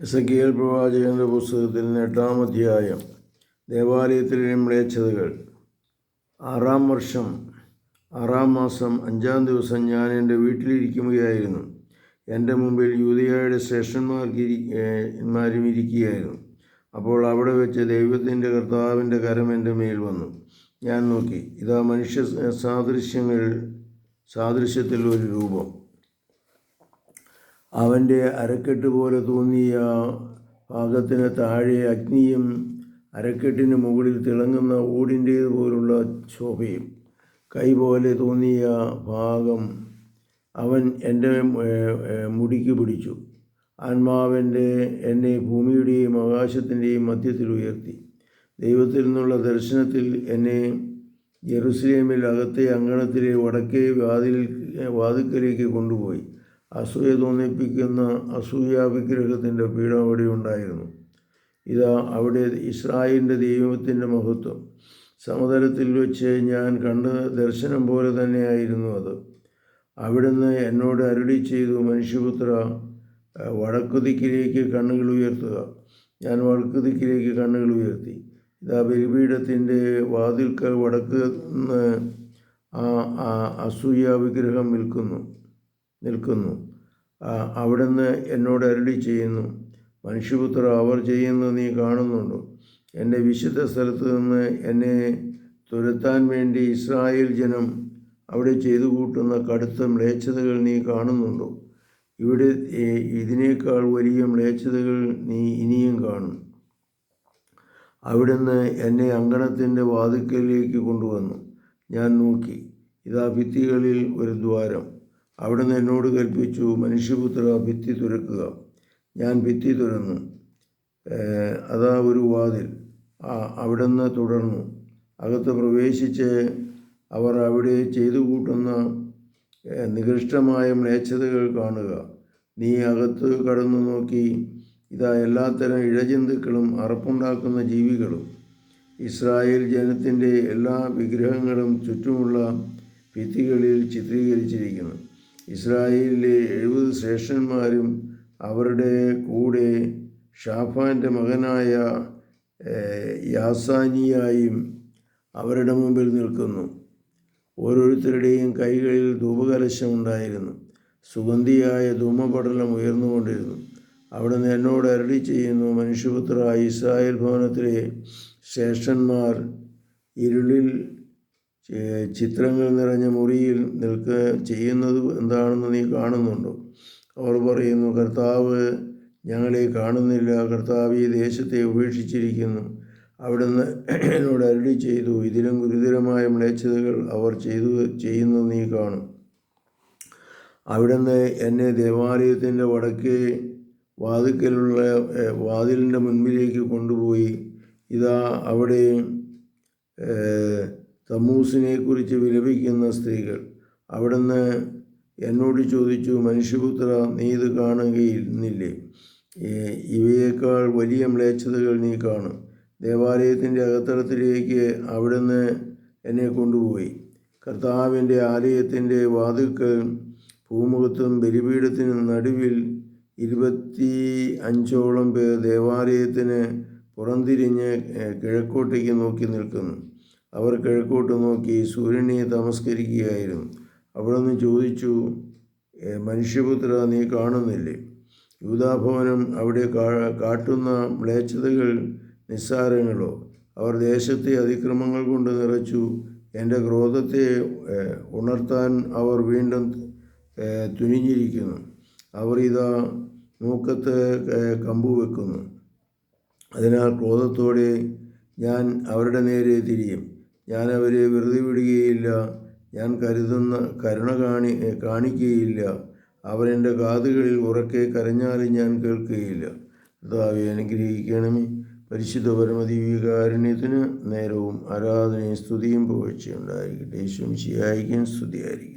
എസക്കിയൽ പ്രവാചകന്റെ പുസ്തകത്തിൽ എട്ടാം അധ്യായം ദേവാലയത്തിലെ മ്ലേച്ഛതകൾ ആറാം വർഷം ആറാം മാസം അഞ്ചാം ദിവസം ഞാൻ എന്റെ വീട്ടിലിരിക്കുകയായിരുന്നു. എന്റെ മുമ്പിൽ യൂതയായുടെ ശ്രേഷ്ഠന്മാർക്കിരിമാരും ഇരിക്കുകയായിരുന്നു അപ്പോൾ അവിടെ വെച്ച് ദൈവത്തിന്റെ കർത്താവിന്റെ കരം എന്റെ മേൽ വന്നു. ഞാൻ നോക്കി ഇതാ മനുഷ്യ സാദൃശ്യങ്ങൾ സാദൃശ്യത്തിൽ ഒരു രൂപം. അവന്റെ അരക്കെട്ട് പോലെ തോന്നിയ ഭാഗത്തിന് താഴെ അഗ്നിയും അരക്കെട്ടിന് മുകളിൽ തിളങ്ങുന്ന ഓടിന്റേതുപോലുള്ള ശോഭയും കൈ പോലെ തോന്നിയ ഭാഗം അവൻ എന്റെ മുടിക്ക് പിടിച്ചു. ആത്മാവന്റെ എന്നെ ഭൂമിയുടെയും ആകാശത്തിന്റെയും മധ്യത്തിൽ ഉയർത്തി. ദൈവത്തിൽ നിന്നുള്ള ദർശനത്തിൽ എന്നെ ജെറുസലേമിൽ അകത്തെ അങ്കണത്തിലെ വടക്കേ വാതിൽ വാതിക്കലേക്ക് കൊണ്ടുപോയി. അസൂയ തോന്നിപ്പിക്കുന്ന അസൂയ വിഗ്രഹത്തിന്റെ പീഠം അവിടെ ഉണ്ടായിരുന്നു. ഇതാ അവിടെ ഇസ്രായേലിന്റെ ദൈവത്തിന്റെ മഹത്വം. സമതലത്തിൽ വെച്ച് ഞാൻ കണ്ട ദർശനം പോലെ തന്നെയായിരുന്നു അത്. അവിടുന്ന് എന്നോട് അരുളി ചെയ്തു മനുഷ്യപുത്ര വടക്കുദിക്കിലേക്ക് കണ്ണുകൾ ഉയർത്തുക. ഞാൻ വടക്കുദിക്കിലേക്ക് കണ്ണുകൾ ഉയർത്തി. ഇതാ ബലിപീഠത്തിന്റെ വാതിൽക്കൽ വടക്ക് ആ അസൂയ വിഗ്രഹം നിൽക്കുന്നു. നിൽക്കുന്നു. അവിടുന്ന് എന്നോട് അരുളി ചെയ്യുന്നു മനുഷ്യപുത്ര അവർ ചെയ്യുന്നത് നീ കാണുന്നുണ്ടോ? എന്റെ വിശുദ്ധ സ്ഥലത്ത് നിന്ന് എന്നെ തുരത്താൻ വേണ്ടി ഇസ്രായേൽ ജനം അവിടെ ചെയ്തു കൂട്ടുന്ന കടുത്ത മ്ലേച്ഛതകൾ നീ കാണുന്നുണ്ടോ? ഇവിടെ ഇതിനേക്കാൾ വലിയ മ്ലേച്ഛതകൾ നീ ഇനിയും കാണും. അവിടുന്ന് എന്നെ അങ്കണത്തിന്റെ വാതിക്കലിലേക്ക് കൊണ്ടുവന്നു. ഞാൻ നോക്കി ഇതാ ഭിത്തികളിൽ ഒരു ദ്വാരം. അവിടുന്ന് എന്നോട് കൽപ്പിച്ചു മനുഷ്യപുത്ര ഭിത്തി തുരക്കുക. ഞാൻ ഭിത്തി തുറന്നു അതാ ഒരു വാതിൽ. അവിടുന്ന് തുടർന്നു. അകത്ത് പ്രവേശിച്ച് അവർ അവിടെ ചെയ്തു കൂട്ടുന്ന നികൃഷ്ടമായ മ്ലേച്ഛതകൾ കാണുക. നീ അകത്ത് കടന്നു നോക്കി. ഇതാ എല്ലാത്തരം ഇഴജന്തുക്കളും അറപ്പുണ്ടാക്കുന്ന ജീവികളും. ഇസ്രായേൽ ജനത്തിന്റെ എല്ലാ വിഗ്രഹങ്ങളും ചുറ്റുമുള്ള ഭിത്തികളിൽ ചിത്രീകരിച്ചിരിക്കുന്നു. ഇസ്രായേലിലെ എഴുപത് ശ്രേഷ്ഠന്മാരും അവരുടെ കൂടെ ഷാഫാന്റെ മകനായ യാസാനിയായും അവരുടെ മുമ്പിൽ നിൽക്കുന്നു. ഓരോരുത്തരുടെയും കൈകളിൽ ധൂപകലശം ഉണ്ടായിരുന്നു. സുഗന്ധിയായ ധൂമപടലം ഉയർന്നുകൊണ്ടിരുന്നു അവിടുന്ന് എന്നോട് അരളി ചെയ്യുന്നു മനുഷ്യപുത്ര ഇസ്രായേൽ ഭവനത്തിലെ ശ്രേഷ്ഠന്മാർ ഇരുളിൽ ചിത്രങ്ങൾ നിറഞ്ഞ മുറിയിൽ നിൽക്ക ചെയ്യുന്നത് എന്താണെന്ന് നീ കാണുന്നുണ്ടോ? അവർ പറയുന്നു കർത്താവ് ഞങ്ങളെ കാണുന്നില്ല. കർത്താവ് ഈ ദേശത്തെ ഉപേക്ഷിച്ചിരിക്കുന്നു. അവിടുന്ന് എന്നോട് അരുളി ചെയ്തു ഇതിലും ഗുരുതരമായ മ്ലേച്ഛതകൾ അവർ ചെയ്തു ചെയ്യുന്നത് നീ കാണും. അവിടുന്ന് എന്നെ ദേവാലയത്തിന്റെ വടക്കേ വാതിക്കലുള്ള വാതിലിന്റെ മുൻപിലേക്ക് കൊണ്ടുപോയി. ഇതാ അവിടെ തമ്മൂസിനെ കുറിച്ച് വിലപിക്കുന്ന സ്ത്രീകൾ. അവിടുന്ന് എന്നോട് ചോദിച്ചു മനുഷ്യപുത്ര നീ ഇത് കാണുകയില്ലേ ഇവയേക്കാൾ വലിയ മ്ലേച്ഛതകൾ നീ കാണും. ദേവാലയത്തിന്റെ അകത്തളത്തിലേക്ക് അവിടുന്ന് എന്നെ കൊണ്ടുപോയി. കർത്താവിന്റെ ആലയത്തിന്റെ വാതിൽക്കൽ ഭൂമുഖത്തും ബലിപീഠത്തിനും നടുവിൽ ഇരുപത്തി അഞ്ചോളം പേർ ദേവാലയത്തിന് പുറംതിരിഞ്ഞ് കിഴക്കോട്ടേക്ക് നോക്കി നിൽക്കുന്നു. അവർ കിഴക്കോട്ട് നോക്കി സൂര്യനെ തമസ്കരിക്കുകയായിരുന്നു നിന്ന് ചോദിച്ചു മനുഷ്യപുത്ര നീ കാണുന്നില്ലേ? യൂതാഭവനം അവിടെ കാട്ടുന്ന മ്ലേച്ഛതകൾ നിസ്സാരങ്ങളോ? അവർ ദേശത്തെ അതിക്രമങ്ങൾ കൊണ്ട് നിറച്ചു. എന്റെ ക്രോധത്തെ ഉണർത്താൻ അവർ വീണ്ടും തുനിഞ്ഞിരിക്കുന്നു. അവർ ഇതാ മൂക്കത്ത് കമ്പു വെക്കുന്നു. അതിനാൽ ക്രോധത്തോടെ ഞാൻ അവരുടെ നേരെ തിരിയും. ഞാൻ അവരെ വെറുതെ വിടുകയില്ല. ഞാൻ കരുതുന്ന കരുണ കാണി കാണിക്കുകയില്ല അവരെന്റെ കാതുകളിൽ ഉറക്കെ കരഞ്ഞാലും ഞാൻ കേൾക്കുകയില്ല കർത്താവെ അനുഗ്രഹിക്കണമേ. പരിശുദ്ധ പരമദീവികാരുണ്യത്തിന് നേരവും ആരാധനയും സ്തുതിയും പുകഴ്ചയുണ്ടായിരിക്കട്ടെ ശുംശിയായിരിക്കും സ്തുതിയായിരിക്കും